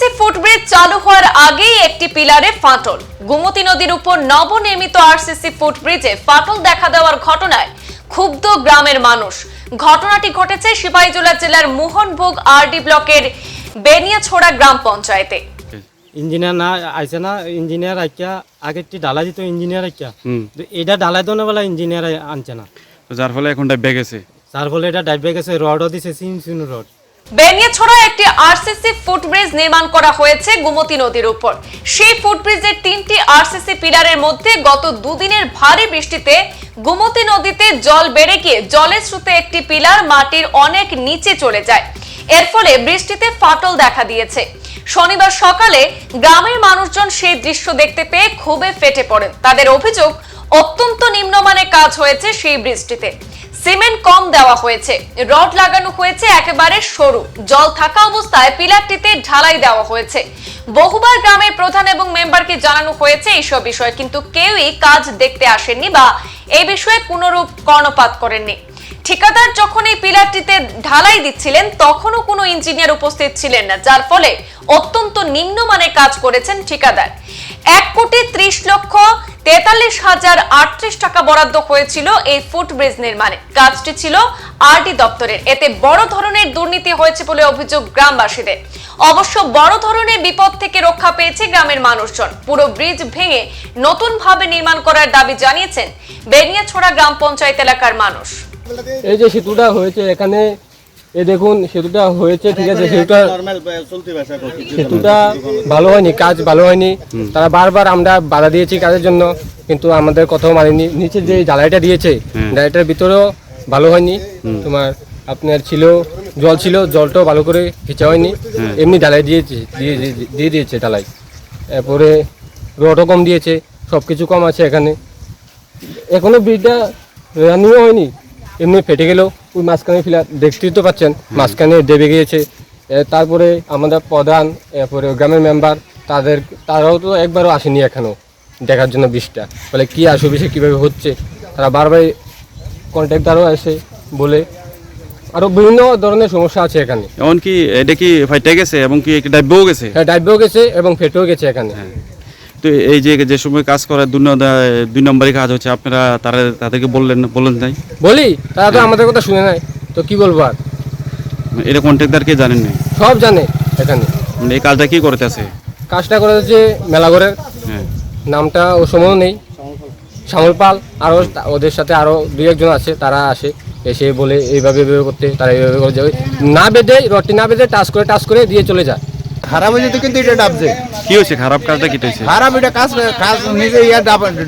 RCC footbridge চালু হওয়ার আগেই একটি পিলারে ফাটল। গোমতী নদীর উপর নবনির্মিত আরসিসি ফুটব্রিজে ফাটল দেখা দেওয়ার ঘটনায় ক্ষুব্ধ গ্রামের মানুষ। ঘটনাটি ঘটেছে সিপাহীজলা জেলার মোহনভোগ আরডি ব্লকের বেনিয়াছড়া গ্রাম পঞ্চায়েতে। ইঞ্জিনিয়ার না আইছে না ইঞ্জিনিয়ার আইকা আগেরটি ডালাই দিত ইঞ্জিনিয়ার আইকা। তো এটা ডালাই দেওয়ার বেলা ইঞ্জিনিয়ার আনছে না। তো যার ফলে এখন ডাইবে গেছে। যার ফলে এটা ডাইবে গেছে রডও দিছে সিন সিন রড। বেনিয়াছড়ায় একটি আরসিসি ফুটব্রিজ নির্মাণ করা হয়েছে গোমতী নদীর উপর। সেই ফুটব্রিজের তিনটি আরসিসি পিলারের মধ্যে গত দুদিনের ভারী বৃষ্টিতে গোমতী নদীতে জল বেড়ে গিয়ে জলের স্রোতে একটি পিলার মাটির অনেক নিচে চলে যায়। এর ফলে বৃষ্টিতে ফাটল দেখা দিয়েছে। শনিবার সকালে গ্রামের মানুষজন সেই দৃশ্য দেখতে পেয়ে ক্ষোভে ফেটে পড়েন। তাদের অভিযোগ, অত্যন্ত নিম্নমানের কাজ হয়েছে সেই বৃষ্টিতে। সিমেন্ট কম দেওয়া হয়েছে, রড লাগানো হয়েছে একেবারে সরু, জল থাকা অবস্থায় পিলারটিতে ঢালাই দেওয়া হয়েছে। বহুবার গ্রামের প্রধান এবং মেম্বারকে জানানো হয়েছে এইসব বিষয়ে, কিন্তু কেউই কাজ দেখতে আসেননি বা এই বিষয়ে কোনরূপ কর্ণপাত করেননি। ঠিকাদার যখন এই পিলারটিতে ঢালাই দিচ্ছিলেন, তখনও কোনো ইঞ্জিনিয়ার উপস্থিত ছিলেন না, যার ফলে অত্যন্ত নিম্নমানের কাজ করেছেন ঠিকাদার। এক কোটি ত্রিশ লক্ষ তেতাল্লিশ হাজার আটত্রিশ টাকা বরাদ্দ হয়েছিল এই ফুটব্রিজ নির্মাণে। কাজটি ছিল আরডি দপ্তরের। এতে বড় ধরনের দুর্নীতি হয়েছে বলে অভিযোগ গ্রামবাসীদের। অবশ্য বড় ধরনের বিপদ থেকে রক্ষা পেয়েছে গ্রামের মানুষজন। পুরো ব্রিজ ভেঙে নতুন ভাবে নির্মাণ করার দাবি জানিয়েছেন বেনিয়াছড়া গ্রাম পঞ্চায়েত এলাকার মানুষ। এই যে সেতুটা হয়েছে, এখানে এই দেখুন সেতুটা হয়েছে ঠিক আছে সেতুটা সেতুটা ভালো হয়নি। কাজ ভালো হয়নি। তারা বারবার আমরা বাধা দিয়েছি কাজের জন্য কিন্তু আমাদের কথাও মানেনি। নিচে যে জ্বালাইটা দিয়েছে হুম। জ্বালাইটার ভিতরেও ভালো হয়নি। তোমার আপনার ছিল জল ছিল জলটাও ভালো করে খিচা হয়নি। এমনি ঢালাই দিয়েছে দিয়ে দিয়ে- দিয়ে দিয়েছে ঢালাই এরপরে রডও কম দিয়েছে সব কিছু কম আছে এখানে। এখনও ব্রিজটা রানিও হয়নি এমনি ফেটে গেলেও। ওই মাঝখানে ফিলার দেখতেই তো পাচ্ছেন মাঝখানে দেবে গিয়েছে। তারপরে আমাদের প্রধান এরপরে গ্রামের মেম্বার তাদের তারাও তো একবারও আসেনি এখনও দেখার জন্য ব্রিজটা বলে কী আসবে কীভাবে হচ্ছে? তারা বারবার কন্ট্রাক্টারও আসে বলে। আরও বিভিন্ন ধরনের সমস্যা আছে এখানে। এমনকি এটা কি ফাইটে গেছে এবং কি ডাইবেও গেছে? হ্যাঁ ডাইবেও গেছে এবং ফেটেও গেছে এখানে। হ্যাঁ। তো এই যে যে সময় কাজ করার দুই ন- দুই নম্বরই কাজ হচ্ছে আপনারা তারা তাদেরকে বললেন বললেন নাই? বলি? তারা তো আমাদের কথা শুনে নাই। তো কি বলব আর? এটা কন্ট্রাক্টারকে জানেন নাই? সব জানে এখানে। মানে এই কাজটা কি করতেছে কাজটা করে হচ্ছে মেলাঘরের হ্যাঁ। নামটা ও সময়ও নেই। শ্যামল পাল আরও ওদের সাথে আরও দুই একজন আছে তারা আসে এসে বলে এইভাবে এইভাবে করতে তারা এইভাবে করে যাবে। না বেঁধে রডটি না বেঁধে টাচ করে টাচ করে দিয়ে চলে যায়। খারাপ হয়েছে তো কিন্তু এটা ডাবছে। কি হয়েছে? খারাপ কাজটা কি হয়েছে? খারাপ এটা কাজ কাজ নিজে ইয়া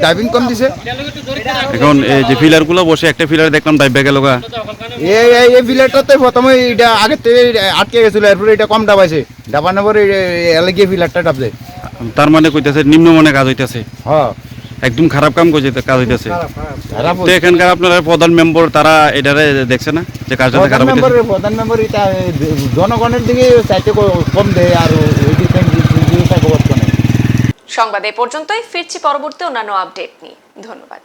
ডাইভিং কম দিছে। এখন এই যে ফিলারগুলো বসে একটা ফিলার দেখলাম ডাইবে গেল গা। এই এই এই ফিলারটা তো প্রথমে এটা আগে থেকে আটকে গেছিল এরপরে এটা কম ডাবাইছে। ডাবানোর পরে এলাকিয়ে ফিলারটা ডাবছে। তার মানে কইতাছে নিম্নমানের কাজ হইতাছে। হ্যাঁ। একদম খারাপ কাম করছে কাজ হইতেছে। তো এখানকার আপনারা প্রধান মেম্বার তারা এটারে দেখছে না যে কাজটা খারাপ মেম্বার হইতেছে? প্রধান মেম্বার এটা জনগণের দিকে চাইতে কম দেয় আর সংবাদ এ পর্যন্তই ফিরছি পরবর্তী অন্যান্য আপডেট নিয়ে। ধন্যবাদ।